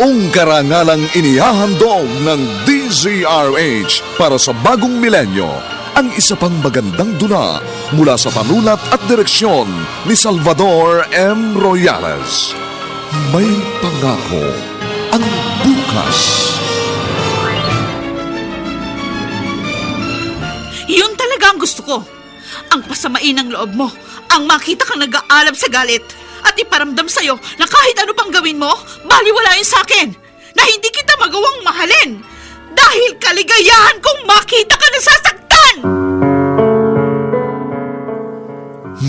Buong karangalang inihahandog ng DZRH para sa bagong milenyo ang isa pang magandang dula mula sa panulat at direksyon ni Salvador M. Royales. May pangako ang bukas. Yun talaga ang gusto ko. Ang pasamain ng loob mo. Ang makita kang nag-aalab sa galit. At iparamdam sa'yo na kahit ano pang gawin mo, baliwala yun sa akin. Na hindi kita magawang mahalin. Dahil kaligayahan kong makita ka nasasaktan!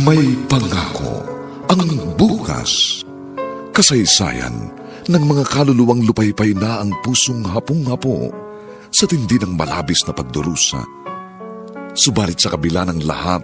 May pangako ang bukas. Kasaysayan ng mga kaluluwang lupaypay na ang pusong hapong-hapo sa tindi ng malabis na pagdurusa. Subalit sa kabila ng lahat,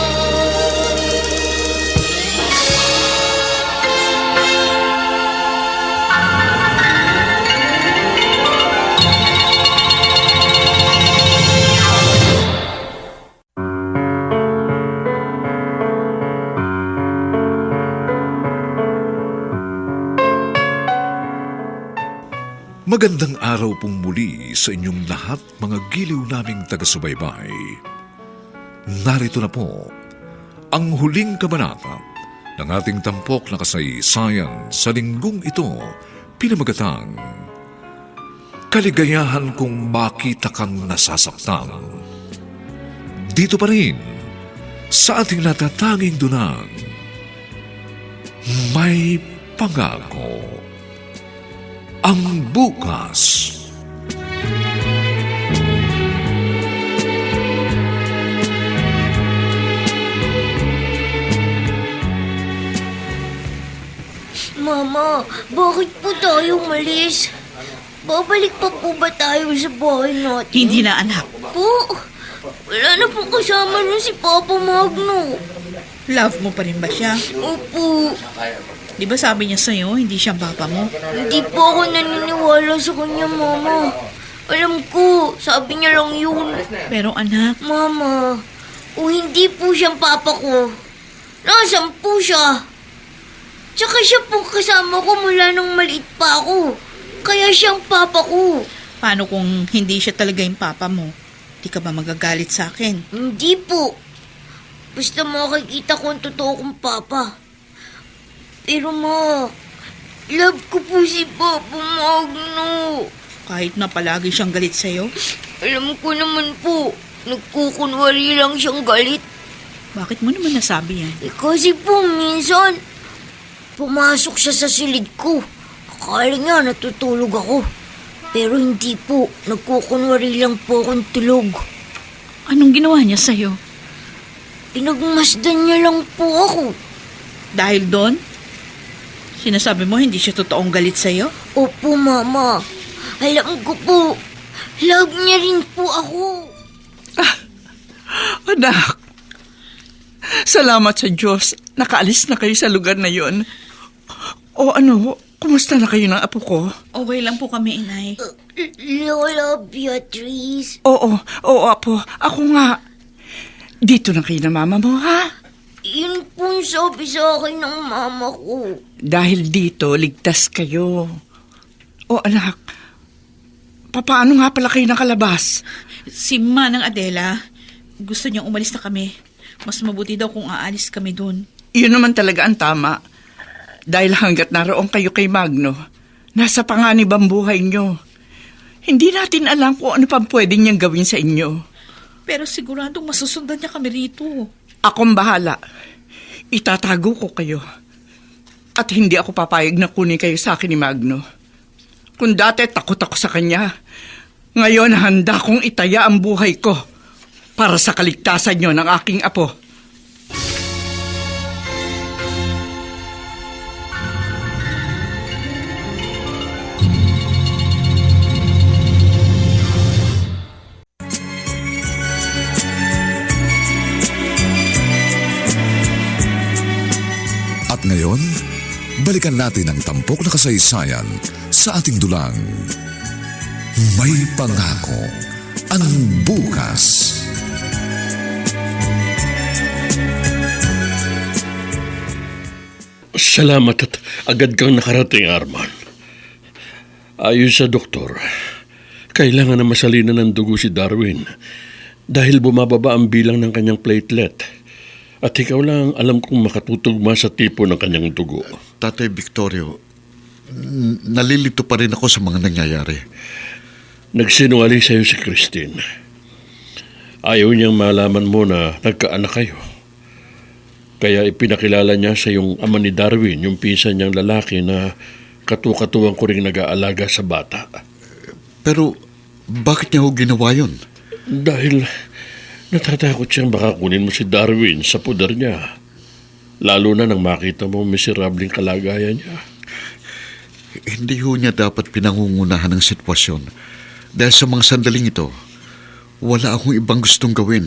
Magandang araw pong muli sa inyong lahat mga giliw naming taga-subaybay. Narito na po ang huling kabanata ng ating tampok na kasaysayan sa linggong ito pinamagatang Kaligayahan kong makita kang nasasaktan. Dito pa rin sa ating natatanging dunang may pangako ang bukas. Mama, bakit po tayo malis? Babalik pa po ba tayo sa bahay natin? Hindi na anak. Po, wala na po kasama nun si Papa Magno. Love mo pa rin ba siya? Opo, Di ba sabi niya sa'yo, hindi siya papa mo? hindi po ako naniniwala sa kanya, Mama. Alam ko, sabi niya lang yun. Pero anak, Mama, kung hindi po siyang papa ko, nasan po siya? Tsaka siya po kasama ko mula nung maliit pa ako. Kaya siyang papa ko. paano kung hindi siya talaga yung papa mo? Di ka ba magagalit sa akin? Hindi po. Basta makikita ko ang totoo kong papa. Pero ma, love ko po si Papa Magno. Kahit na palagi siyang galit sa'yo? Alam ko naman po, nagkukunwari lang siyang galit. Bakit mo naman nasabi yan? Eh kasi po minsan, pumasok siya sa silid ko. Akala niya natutulog ako. Pero hindi po, nagkukunwari lang po akong tulog. Anong ginawa niya sa'yo? Pinagmasdan niya lang po ako. Dahil doon? Sinasabi mo hindi siya totoong galit sa'yo? Opo, Mama. Alam ko po. Love niya rin po ako. Anak, salamat sa Diyos. Nakaalis na kayo sa lugar na yon. O ano, kumusta na kayo ng apo ko? Okay lang po kami, inay. Lola Beatrice. Oo, oo apo. Ako nga. Dito na kayo na mama mo, ha? Yun po sa akin ng mama ko. Dahil dito, ligtas kayo. O anak, papaano nga pala kayo nakalabas? Si Manang Adela, gusto niyang umalis na kami. Mas mabuti daw kung aalis kami doon. Yun naman talaga ang tama. Dahil hanggat naroon kayo kay Magno, nasa panganib ang buhay nyo. Hindi natin alam kung ano pang pwede niyang gawin sa inyo. Pero siguradong masusundan niya kami rito. Akong bahala. Itatago ko kayo. At hindi ako papayag na kunin kayo sa akin ni Magno. Kung dati takot ako sa kanya, ngayon handa kong itaya ang buhay ko para sa kaligtasan niyo ng aking apo. Balikan natin ang tampok na kasaysayan sa ating dulang. May pangako ang bukas. Salamat at agad kang nakarating, Arman. Ayon sa doktor, kailangan na masalinan ng dugo si Darwin dahil bumababa ang bilang ng kanyang platelet. At ikaw lang ang alam kong makatutugma sa tipo ng kanyang dugo. Tatay Victorio, nalilito pa rin ako sa mga nangyayari. Nagsinungaling sa iyo si Christine. Ayaw niyang malaman mo na nagkaanak kayo. Kaya ipinakilala niya sa yung ama ni Darwin, yung pinsan niyang lalaki na katukatuwang ko rin nag-aalaga sa bata. Pero bakit niya ho ginawa yun? Dahil natatakot siyang baka kunin mo si Darwin sa pudar niya. Lalo na nang makita mo miserabling kalagayan niya. Hindi ho niya dapat pinangungunahan ng sitwasyon. Dahil sa mga sandaling ito, wala akong ibang gustong gawin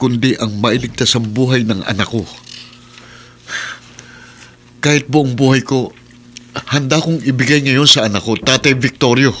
kundi ang mailigtas ang buhay ng anak ko. Kahit buong buhay ko, handa kong ibigay ngayon sa anak ko, Tatay Victorio.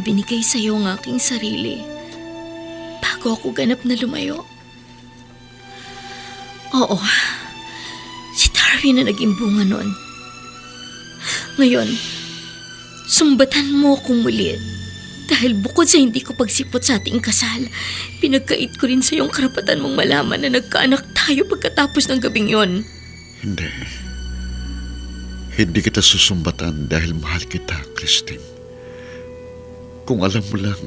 Ibinigay sa iyo ang aking sarili bago ako ganap na lumayo. Oo, si Darwin na naging bunga noon. Ngayon, sumbatan mo akong muli dahil bukod sa hindi ko pagsipot sa ating kasal, pinagkait ko rin sa iyong karapatan mong malaman na nagkaanak tayo pagkatapos ng gabing yon. Hindi. Hindi kita susumbatan dahil mahal kita, Christine. Kung alam mo lang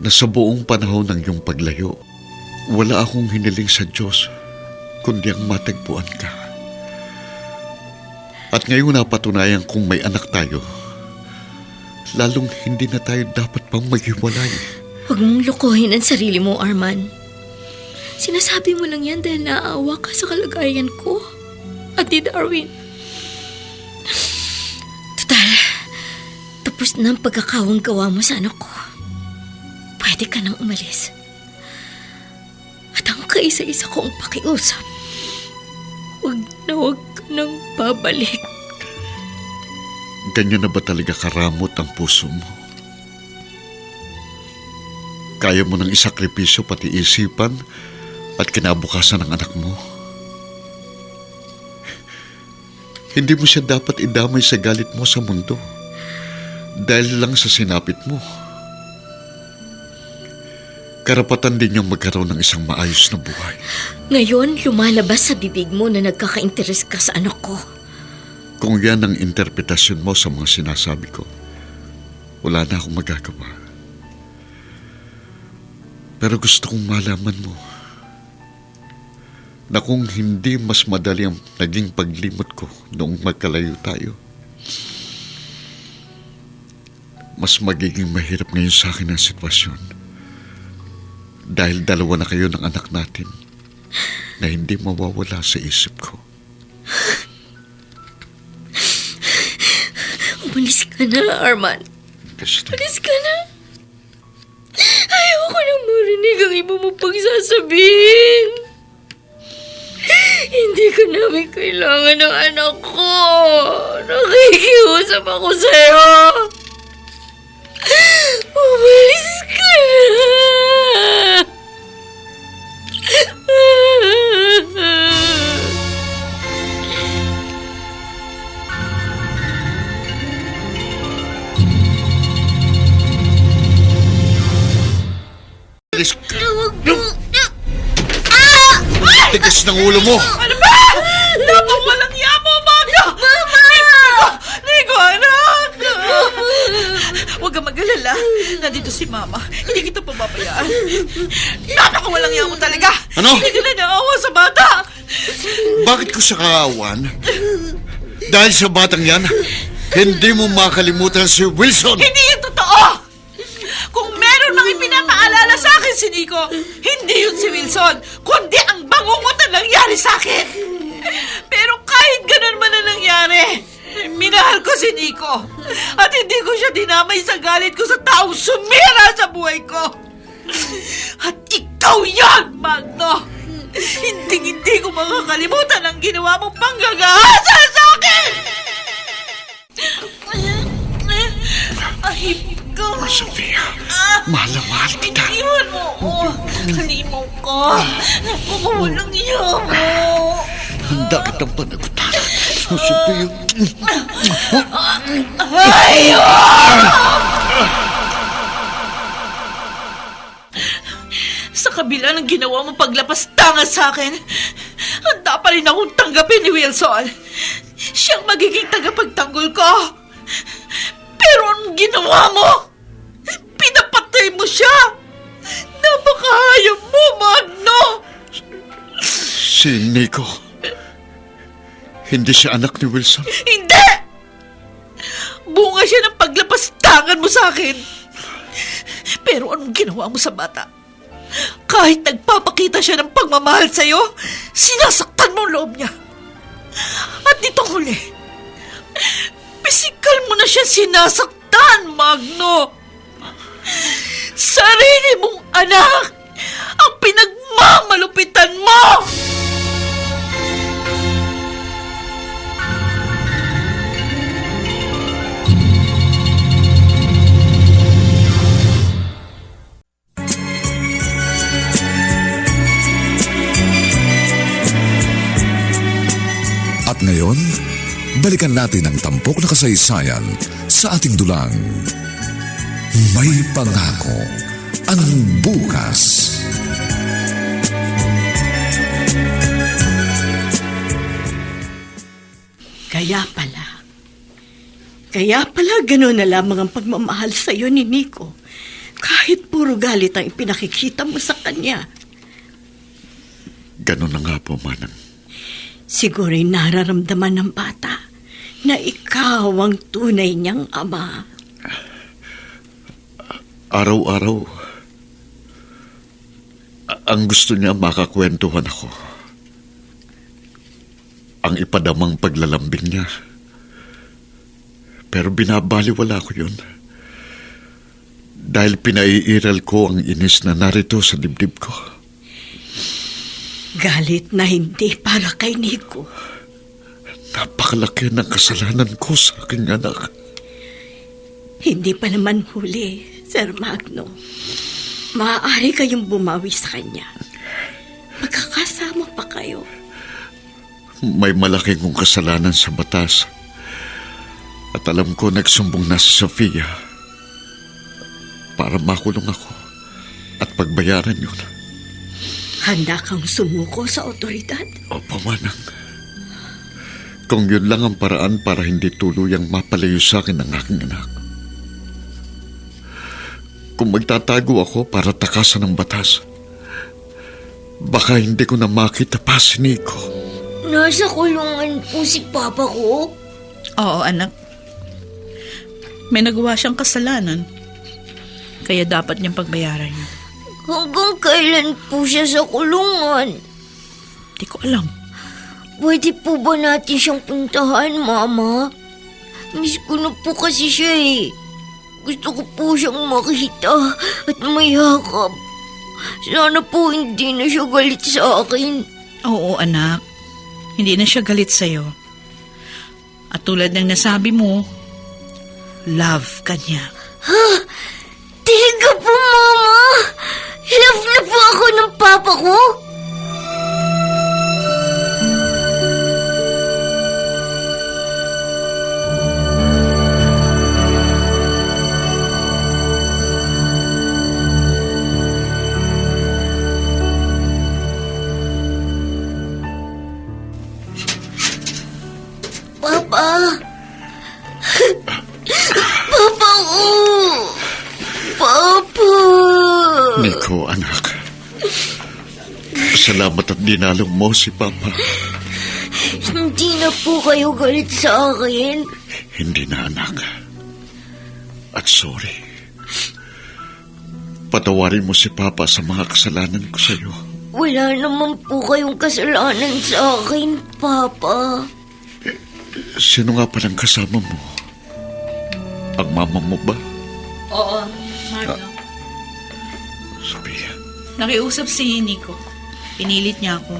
na sa buong panahon ng iyong paglayo, wala akong hiniling sa Diyos kundi ang matagpuan ka. At ngayong napatunayan kung may anak tayo, lalong hindi na tayo dapat pang maghiwalay. Huwag mong lokohin ang sarili mo, Arman. Sinasabi mo lang yan dahil naaawa ka sa kalagayan ko. At ni Darwin. Ang pagkakawang gawa mo sa anak ko. Pwede ka nang umalis. At ang kaisa-isa kong pakiusap, huwag na huwag ka nang babalik. Ganyan na ba talaga karamot ang puso mo? Kaya mo nang isakripisyo pati isipan at kinabukasan ng anak mo? Hindi mo siya dapat idamay sa galit mo sa mundo dahil lang sa sinapit mo. Karapatan din niyang magkaroon ng isang maayos na buhay. Ngayon, lumalabas sa bibig mo na nagkaka-interes ka sa anak ko. Kung yan ang interpretasyon mo sa mga sinasabi ko, wala na akong magagawa. Pero gusto kong malaman mo na kung hindi mas madali ang naging paglimot ko noong magkalayo tayo, mas magiging mahirap ngayon sa akin ang sitwasyon. Dahil dalawa na kayo ng anak natin na hindi mawawala sa isip ko. Umalis ka na, Arman. Christine. Alis ka na. Ayoko nang marinig ang iba mo pagsasabihin. Hindi ka namin kailangan ng anak ko. Nakikiusap ako sa'yo. Umalis ka na! Alis ka. Huwag mo. Tigas ng ulo mo. Ano ba? Dapat walang yamo, Magno! Mama! Nico! Nico, anak! Huwag kang mag-alala. Nandito si Mama. Hindi kita pababayaan. Napaka walang yamo talaga. Ano? Hindi ka na naawa sa bata. Bakit ko siya kaawan? Dahil sa batang yan, hindi mo makalimutan si Wilson. Hindi yun totoo! Kung meron mang ipinapaalala sa akin si Nico, hindi yun si Wilson, kundi ang bangungot na nangyari sa akin. Pero kahit ganun man na nangyari, minahal ko si Nico. At hindi ko siya dinamay sa galit ko sa taong sumira sa buhay ko. At ikaw yan, Magno! Hindi hindi ko makakalimutan ang ginawa mong panggagahasa sa akin! Ay, ikaw! Sofia, mahal na mahal kita. Iwan mo ako. Halimaw ka. Napakawalang iya mo. Handa kitang panagutan. Sofia, Sa kabila ng ginawa mo paglapas tanga sa akin, handa pa rin akong tanggapin ni Wilson. Siyang magiging tagapagtanggol ko. Pero anong ginawa mo? Pinapatay mo siya. Napakahayop mo, Magno. si Nico. Hindi siya anak ni Wilson. Hindi! Bunga siya ng paglapastangan mo sa akin. Pero anong ginawa mo sa bata? Kahit nagpapakita siya ng pagmamahal sa'yo, sinasaktan mo ang loob niya. At ditong huli, pisikal mo na siya sinasaktan, Magno. Sarili mong anak ang pinagmamalupitan mo! At ngayon, balikan natin ang tampok na kasaysayan sa ating dulang. May pangako ang bukas. Kaya pala. Kaya pala gano'n na lamang ang pagmamahal sa iyo ni Nico. Kahit puro galit ang ipinakikita mo sa kanya. Ganun na nga po, Manang. Siguro'y nararamdaman ng bata na ikaw ang tunay niyang ama. Araw-araw, ang gusto niya makakwentuhan ako. Ang ipadamang paglalambing niya. Pero binabaliwala ko yun. Dahil pinaiiral ko ang inis na narito sa dibdib ko. Galit na hindi para kay Nico. Napakalaki ng kasalanan ko sa aking anak. Hindi pa naman huli, Sir Magno. Maaari kayong bumawi sa kanya. Magkakasama pa kayo. May malaki kong kasalanan sa batas. At alam ko nagsumbong na si Sofia para makulong ako at pagbayaran yun. Handa kang sumuko sa otoridad? Opo, Manang. Kung yun lang ang paraan para hindi tuluyang mapalayo sa akin ang aking anak. Kung magtatago ako para takasan ng batas, baka hindi ko na makita pa si Nico. Nasa kulungan po si Papa ko. Oo, anak. May nagawa siyang kasalanan. Kaya dapat niyang pagbayaran niya. Hanggang kailan po siya sa kulungan? Di ko alam. Pwede po ba natin siyang puntahan, Mama? Miss ko na po kasi siya eh. Gusto ko po siyang makita at mayakap. Sana po hindi na siya galit sa akin. Oo, anak. Hindi na siya galit sa'yo. At tulad ng nasabi mo, love ka niya. Love na po ako ng papa ko! Dinalong mo si Papa. Hindi na po kayo galit sa akin. Hindi na, anak. At sorry. Patawarin mo si Papa sa mga kasalanan ko sa iyo. Wala naman po kayong kasalanan sa akin, Papa. Sino nga palang kasama mo? Ang mama mo ba? Oo, Marlo. Sophia. Nakiusap si Nico. Pinilit niya ako.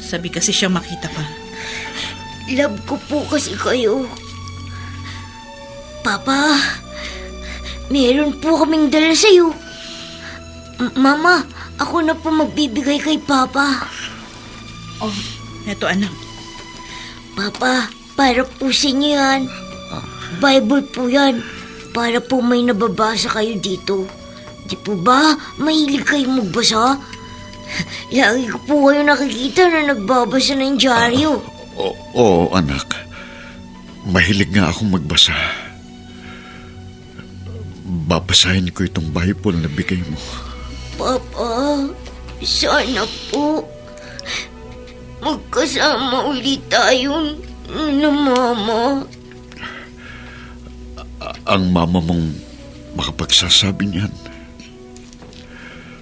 Sabi kasi siya makita ka. Love ko po kasi kayo. Papa, meron po kaming dala sa'yo. M- Mama, ako na po magbibigay kay Papa. Oh, eto anak. Papa, para po sa inyo yan. Bible po yan. Para po may nababasa kayo dito. Di po ba mahilig kayo magbasa? Lagi ko po kayo nakikita na nagbabasa ng dyaryo. Oo, anak. Mahilig nga akong magbasa. Babasahin ko itong Bible na bigay mo. Papa, sana po magkasama ulit tayo na mama. ang mama mong makapagsasabi niyan.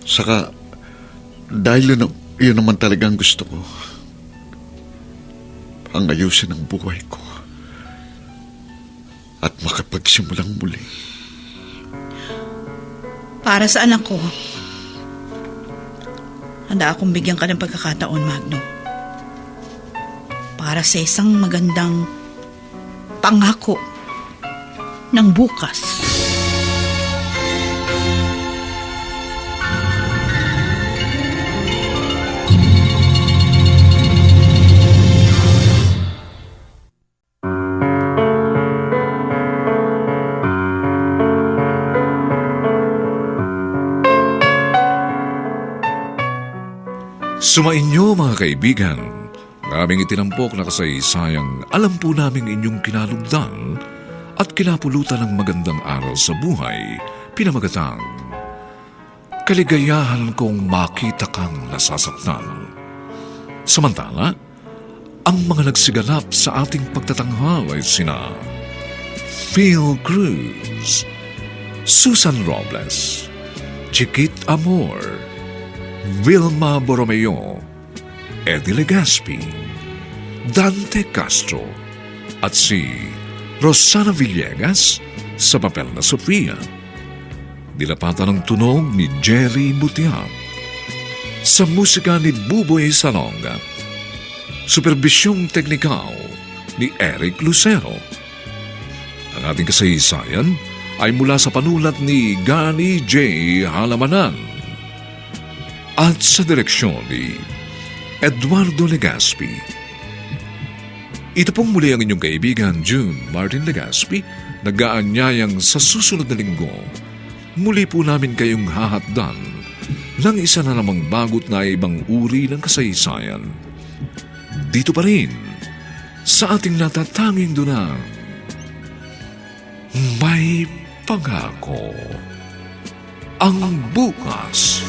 Saka, dahil yun, yun naman talaga ang gusto ko. Ang ayusin ng buhay ko. At makapagsimulang muli. Para sa anak ko, handa akong bigyan ka ng pagkakataon, Magno. Para sa isang magandang pangako ng bukas. Sumainyo mga kaibigan, naming itinampok na kasaysayang alam po namin inyong kinalugdan at kinapulutan ng magandang aral sa buhay, pinamagatang Kaligayahan kong makita kang nasasaktan. Samantala, ang mga nagsiganap sa ating pagtatanghal ay sina Phil Cruz, Susan Robles, Chiquit Amor, Vilma Borromeo, Eddie Legaspi, Dante Castro, at si Rosana Villegas sa papel na Sofia. Dilapatan ng tunog ni Jerry Butiap. Sa musika ni Buboy Salonga. Superbisyong teknikal ni Eric Lucero. Ang ating kasaysayan ay mula sa panulat ni Gani J. Halamanan at sa direksyon ni Eduardo Legaspi. Ito pong muli ang inyong kaibigan June Martin Legaspi, nag-aanyayang sa susunod na linggo. Muli po namin kayong hahatdan ng isa na namang bagot na ibang uri ng kasaysayan. Dito pa rin, sa ating natatanging dunang, may pangako ang bukas.